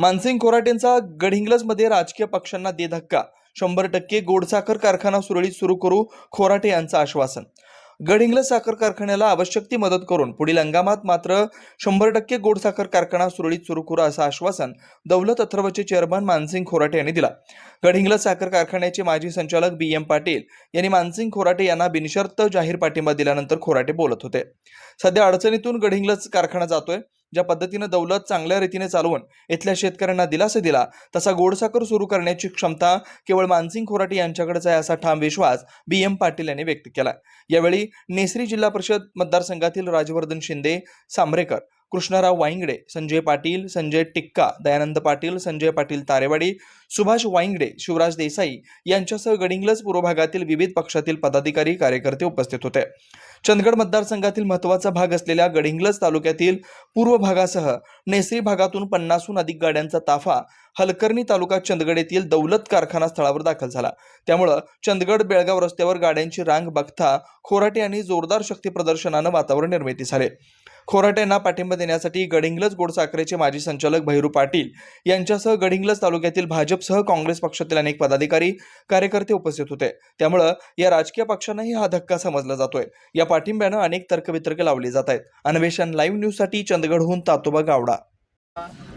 मानसिंग खोराटेंचा गडहिंग्लजमध्ये राजकीय पक्षांना दे धक्का. शंभर टक्के गोडसाखर कारखाना सुरळीत सुरू करू खोराटे यांचं आश्वासन. गडहिंग्लज साखर कारखान्याला आवश्यक ती मदत करून पुढील हंगामात मात्र शंभर टक्के गोड साखर कारखाना सुरळीत सुरू करू असं आश्वासन दौलत अथर्वचे चेअरमन मानसिंग खोराटे यांनी दिला. गडहिंग्लज साखर कारखान्याचे माजी संचालक बी एम पाटील यांनी मानसिंग खोराटे यांना बिनशर्त जाहीर पाठिंबा दिल्यानंतर खोराटे बोलत होते. सध्या अडचणीतून गडहिंग्लज कारखाना जातोय. ज्या पद्धतीनं दौलत चांगल्या रीतीने चालवून इथल्या शेतकऱ्यांना दिलासा दिला तसा गोडसाखर सुरू करण्याची क्षमता केवळ मानसिंग खोराटे यांच्याकडेच आहे असा ठाम विश्वास बी एम पाटील यांनी व्यक्त केला यावेळी नेसरी जिल्हा परिषद मतदारसंघातील राजवर्धन शिंदे सांबरेकर कृष्णराव वाईंगडे संजय पाटील संजय टिक्का दयानंद पाटील संजय पाटील तारेवाडी सुभाष वाईंगडे शिवराज देसाई यांच्यासह गडिंग्लज पूर्व भागातील विविध पक्षातील पदाधिकारी कार्यकर्ते उपस्थित होते. चंदगड मतदारसंघातील महत्त्वाचा भाग असलेल्या गडिंग्लज तालुक्यातील पूर्व भागासह नेसरी भागातून पन्नासहून अधिक गाड्यांचा ताफा हलकर्णी तालुका चंदगड येथील दौलत कारखाना स्थळावर दाखल झाला. त्यामुळं चंदगड बेळगाव रस्त्यावर गाड्यांची रांग बघता खोराटे आणि जोरदार शक्ती प्रदर्शनानं वातावरण निर्मिती झाले. खोराट यांना पाठिंबा देण्यासाठी गडिंग्लज गोडसाखरेचे माजी संचालक भैरू पाटील यांच्यासह गडिंग्लज तालुक्यातील भाजपसह काँग्रेस पक्षातील अनेक पदाधिकारी कार्यकर्ते उपस्थित होते. त्यामुळं या राजकीय पक्षांनाही हा धक्का समजला जातोय. या पाठिंब्यानं अनेक तर्कवितर्क लावले जात आहेत. अन्वेषण लाईव्ह न्यूजसाठी चंदगडहून तातोबा गावडा.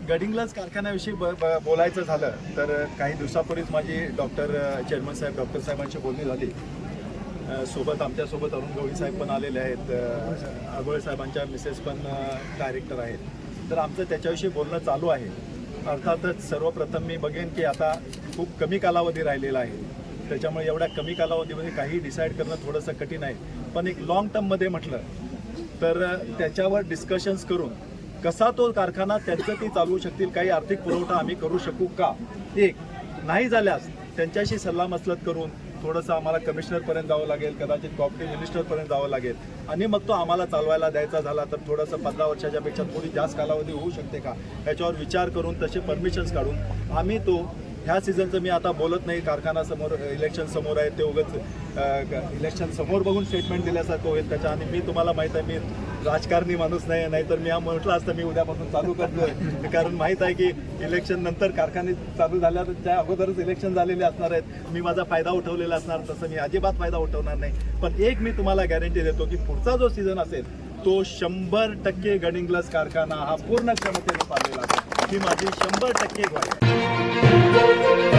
गडिंग्लज कारखान्याविषयी ब बोलायचं झालं तर काही दिवसापूर्वीच माझी डॉक्टर चेअरमन साहेब डॉक्टर साहेबांची बोलणी झाली. सोबत आमच्यासोबत अरुण गवळी साहेब पण आलेले आहेत. अ, आगोळे साहेबांच्या मिसेस पण डायरेक्टर आहेत. तर आमचं त्याच्याविषयी बोलणं चालू आहे. अर्थातच सर्वप्रथम मी बघेन की आता खूप कमी कालावधी राहिलेला आहे. त्याच्यामुळे एवढ्या कमी कालावधीमध्ये काही डिसाईड करणं थोडंसं कठीण आहे. पण एक लॉंग टर्ममध्ये म्हटलं तर त्याच्यावर डिस्कशन्स करून कसा तो कारखाना त्यांचं ती चालवू शकतील काही आर्थिक पुरवठा आम्ही करू शकू का? एक नाही झाल्यास त्यांच्याशी सल्लामसलत करून थोडंसं आम्हाला कमिशनरपर्यंत जावं लागेल कदाचित कॉपरेटिव्ह मिनिस्टरपर्यंत जावं लागेल. आणि मग तो आम्हाला चालवायला द्यायचा झाला तर थोडंसं पंधरा वर्षाच्यापेक्षा थोडी जास्त कालावधी होऊ शकते का? याच्यावर विचार करून तसे परमिशन्स काढून आम्ही तो ह्या सीझनचं मी आता बोलत नाही. कारखाना समोर इलेक्शन समोर आहे ते उगाच इलेक्शन समोर बघून स्टेटमेंट दिल्यासारखं होईल. त्याच्या आणि मी तुम्हाला माहीत आहे मी राजकारणी माणूस नाही नाहीतर मी हा म्हटलं असतं मी उद्यापासून चालू करतोय. कारण माहीत आहे की इलेक्शन नंतर कारखाने चालू झाल्या तर त्या अगोदरच इलेक्शन झालेले असणार आहेत. मी माझा फायदा उठवलेला असणार तसं मी अजिबात फायदा उठवणार नाही. पण एक मी तुम्हाला गॅरंटी देतो की पुढचा जो सीझन असेल तो शंभर टक्के गडिंग्लस कारखाना हा पूर्ण क्षमतेने पाहिलेला ही माझी शंभर टक्के ग्वाही आहे.